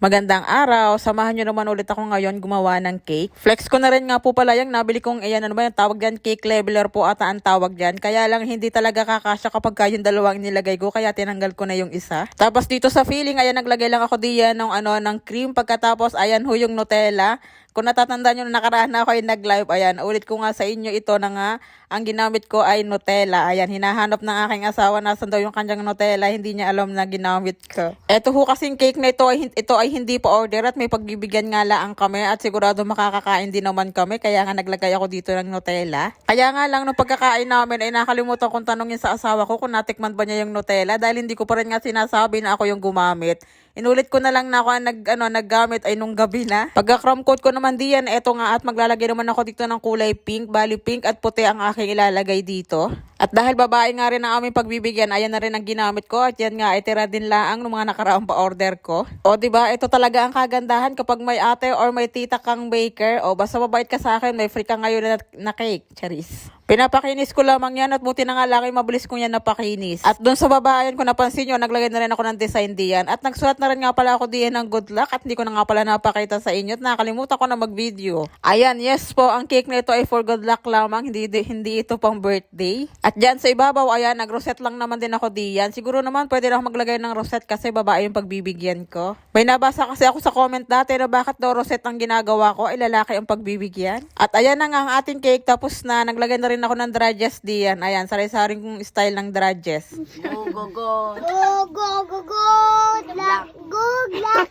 Magandang araw, samahan nyo naman ulit ako ngayon gumawa ng cake. Flex ko na rin nga po pala yung nabili kong, ayan ano ba yung tawag dyan, cake leveler po ata ang tawag dyan. Kaya lang hindi talaga kakasya kapag ka yung dalawang nilagay ko, kaya tinanggal ko na yung isa. Tapos dito sa filling, ayan naglagay lang ako diyan ng ano, ng cream. Pagkatapos, ayan ho yung Nutella. Kung natatandaan nyo na nakaraan na ako yung nag-live, ayan, ulit ko nga sa inyo ito na nga, ang ginamit ko ay Nutella. Ayan, hinahanap ng aking asawa, nasan daw yung kanyang Nutella, hindi niya alam na ginamit ko. Eto ho kasing cake na ito, ay, ito ay hindi pa order at may pagbibigyan nga lang kami at sigurado makakakain din naman kami, kaya nga naglagay ako dito ng Nutella. Kaya nga lang, nung pagkakain namin, ay nakalimutan kong tanongin sa asawa ko kung natikman ba niya yung Nutella dahil hindi ko pa rin nga sinasabi na ako yung gumamit. Inulit ko na lang na ako ang nag, ano, naggamit ay nung gabi na. Pagka-crumb coat ko naman diyan, eto nga at maglalagay naman ako dito ng kulay pink, bali pink at puti ang aking ilalagay dito. At dahil babae nga rin ang aming pagbibigyan, ayan na rin ang ginamit ko at yan nga ay tira din laang ng mga nakaraang pa-order ko. O di ba ito talaga ang kagandahan kapag may ate or may tita kang baker, o basta mabait ka sa akin, may free ka ngayon na, na cake, charis. Pinapakinis ko lamang yan at buti na nga laki mabilis ko yan napakinis. At doon sa baba, ko napansin nyo, naglagay na rin ako ng design diyan. At nagsulat na rin nga pala ako diyan ng good luck at hindi ko na nga pala napakita sa inyo at nakalimutan ko na mag-video. Ayan, yes po, ang cake na ito ay for good luck lamang, hindi, hindi ito pang birthday. At dyan sa ibabaw, ayan, nag-rosette lang naman din ako diyan. Siguro naman pwede na ako maglagay ng rosette kasi babae yung pagbibigyan ko. May nabasa kasi ako sa comment dati na bakit daw rosette ang ginagawa ko, ay lalaki ang pagbibigyan. At ayan na nga ang ating cake, tapos na, naglagay na rin ako ng dradges diyan. Ayan, sari-saring kong style ng dradges. Go, go, go. Go, go, go, good luck, good luck.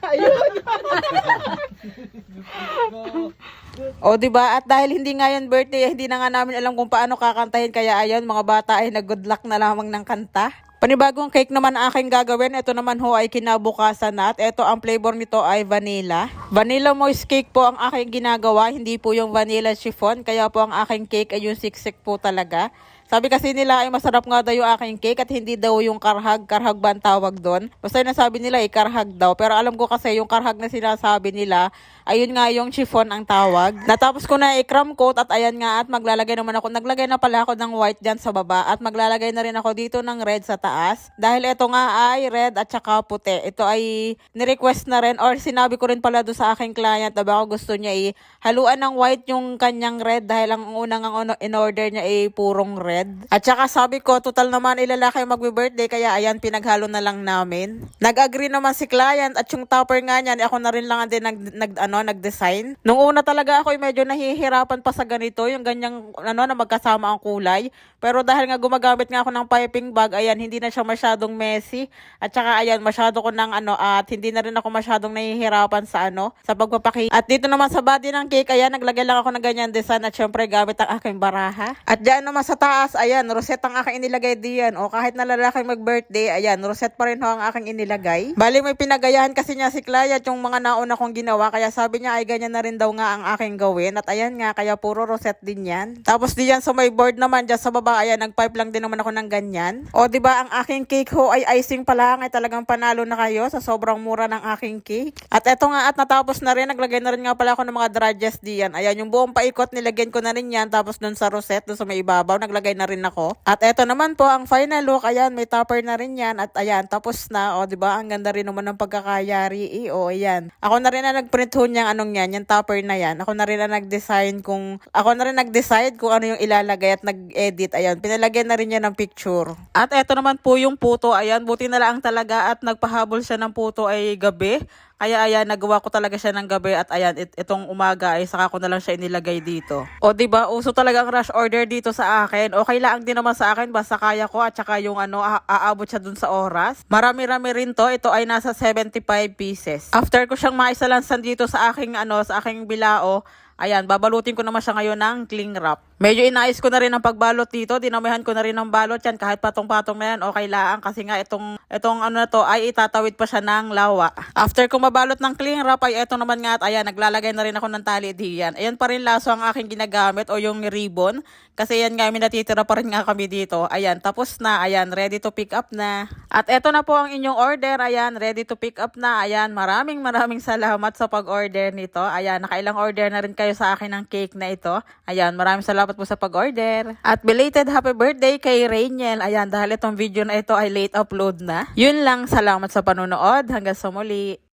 O, di ba? At dahil hindi nga yan birthday, hindi na nga namin alam kung paano kakantahin. Kaya ayun, mga bata ay nag-good luck na lamang ng kanta. Panibagong cake naman ang aking gagawin. Ito naman ho ay kinabukasan na. At ito, ang flavor nito ay vanilla. Vanilla moist cake po ang aking ginagawa. Hindi po yung vanilla chiffon. Kaya po ang aking cake ay yung siksik po talaga. Sabi kasi nila ay masarap nga daw yung aking cake at hindi daw yung karhag. Karhag ba ang tawag doon? Basta yung nasabi nila ay karhag daw. Pero alam ko kasi yung karhag na sinasabi nila, ayun nga yung chiffon ang tawag. Natapos ko na i-crumb coat at ayan nga at maglalagay naman ako. Naglagay na pala ako ng white dyan sa baba at maglalagay na rin ako dito ng red sa taas. Dahil ito nga ay red at saka puti. Ito ay ni-request na rin or sinabi ko rin pala doon sa aking client na baka gusto niya i haluan ng white yung kanyang red dahil ang unang ang in-order niya ay purong red. At saka sabi ko, total naman ilalaki magbe-birthday kaya ayan pinaghalo na lang namin. Nag-agree naman si client at yung topper nga niyan, ako na rin lang din nag, nag ano, nag-design. Nung una talaga ako medyo nahihirapan pa sa ganito, yung ganyang ano na magkasama ang kulay. Pero dahil nga gumagamit nga ako ng piping bag, ayan hindi na siya masyadong messy. At saka ayan masyado ko ng ano at hindi na rin ako masyadong nahihirapan sa ano, sa pagpapaki. At dito naman sa body ng cake, ayan naglagay lang ako ng ganyan design at syempre gamit ang aking baraha. At diyan naman sa taas, ayan, rosette ang aking inilagay diyan. O kahit na lalaki mag-birthday, ayan, rosette pa rin ho ang aking inilagay. Bali may pinagayahan kasi niya si Clayat yung mga nauna kong ginawa. Kaya sabi niya ay ganyan na rin daw nga ang aking gawin. At ayan nga, kaya puro rosette din yan. Tapos diyan sa may board naman, dyan sa baba, ayan, nag-pipe lang din naman ako ng ganyan. O ba ang aking cake ho ay icing pa lang ay talagang panalo na kayo sa sobrang mura ng aking cake. At eto nga at natapos na rin, naglagay na rin nga pala ako ng mga dradges diyan. Ayan, yung buong paikot, nilagyan ko na rin yan. Tapos dun sa rosette, dun sa may ibabaw, naglagay na rin ako. At eto naman po, ang final look, ayan, may topper na rin yan. At ayan, tapos na. O, di ba? Ang ganda rin naman ng pagkakayari. Eh, o, ayan. Ako na rin na nag-print ho niyang anong yan, yung topper na yan. Ako na rin na nag-design kung, ako na rin nag-decide kung ano yung ilalagay at nag-edit. Ayan, pinalagyan na rin niya ng picture. At eto naman po yung puto. Ayan, buti na lang talaga at nagpahabol siya ng puto ay gabi. Kaya ayan, nagawa ko talaga siya ng gabi at ayan, it- itong umaga ay saka ko na lang siya inilagay dito. O ba uso talaga ang rush order dito sa akin. Okay lang din naman sa akin, basta kaya ko at saka yung ano, aabot siya dun sa oras. Marami-rami rin to, ito ay nasa 75 pieces. After ko siyang maisalansan dito sa aking ano, sa aking bilao, Ayan, babalutin ko naman siya ngayon ng cling wrap. Medyo inayos ko na rin ang pagbalot dito. Dinamihan ko na rin ng balot yan. Kahit patong-patong na yan, okay lang. Kasi nga itong, itong ano na to ay itatawid pa siya ng lawa. After ko mabalot ng cling wrap ay eto naman nga at ayan, naglalagay na rin ako ng tali diyan. Ayan pa rin laso ang aking ginagamit o yung ribbon. Kasi yan nga, may natitira pa rin nga kami dito. Ayan, tapos na. Ayan, ready to pick up na. At eto na po ang inyong order. Ayan, ready to pick up na. Ayan, maraming maraming salamat sa pag-order nito. Ayan, nakailang order na rin kayo sa akin ng cake na ito. Ayan, maraming salamat po sa pag-order. At belated happy birthday kay Rainiel. Ayan, dahil itong video na ito ay late upload na. Yun lang, salamat sa panonood. Hanggang sa muli.